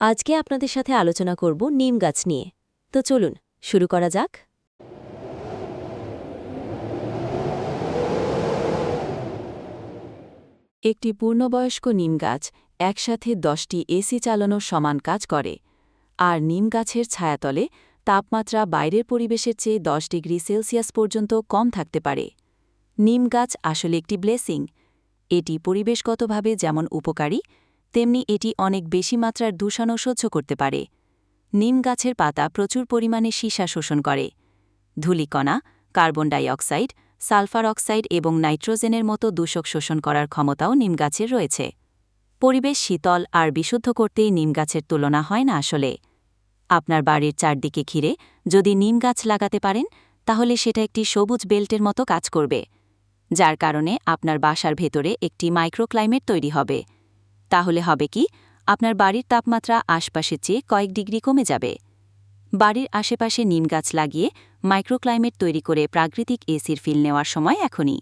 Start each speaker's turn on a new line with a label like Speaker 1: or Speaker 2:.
Speaker 1: আজকে আপনাদের সাথে আলোচনা করব নিম গাছ নিয়ে। তো চলুন, শুরু করা যাক।
Speaker 2: একটি পূর্ণবয়স্ক নিম গাছ একসাথে দশটি এসি চালানোর সমান কাজ করে, আর নিম গাছের ছায়াতলে তাপমাত্রা বাইরের পরিবেশের চেয়ে দশ ডিগ্রি সেলসিয়াস পর্যন্ত কম থাকতে পারে। নিম গাছ আসলে একটি ব্লেসিং। এটি পরিবেশগতভাবে যেমন উপকারী তেমনি এটি অনেক বেশি মাত্রার দূষণও সহ্য করতে পারে। নিম গাছের পাতা প্রচুর পরিমাণে সীসা শোষণ করে। ধূলিকণা, carbon dioxide sulphur oxide এবং নাইট্রোজেনের মতো দূষক শোষণ করার ক্ষমতাও নিম গাছের রয়েছে। পরিবেশ শীতল আর বিশুদ্ধ করতেই নিম গাছের তুলনা হয় না আসলে। আপনার বাড়ির চারদিকে ঘিরে যদি নিম গাছ লাগাতে পারেন, তাহলে সেটা একটি সবুজ বেল্টের মতো কাজ করবে, যার কারণে আপনার বাসার ভেতরে একটি মাইক্রোক্লাইমেট তৈরি হবে। তাহলে হবে কি, আপনার বাড়ির তাপমাত্রা আশপাশের চেয়ে কয়েক ডিগ্রি কমে যাবে। বাড়ির আশেপাশে নিম গাছ লাগিয়ে মাইক্রোক্লাইমেট তৈরি করে প্রাকৃতিক এসির ফিল নেওয়ার সময় এখনই।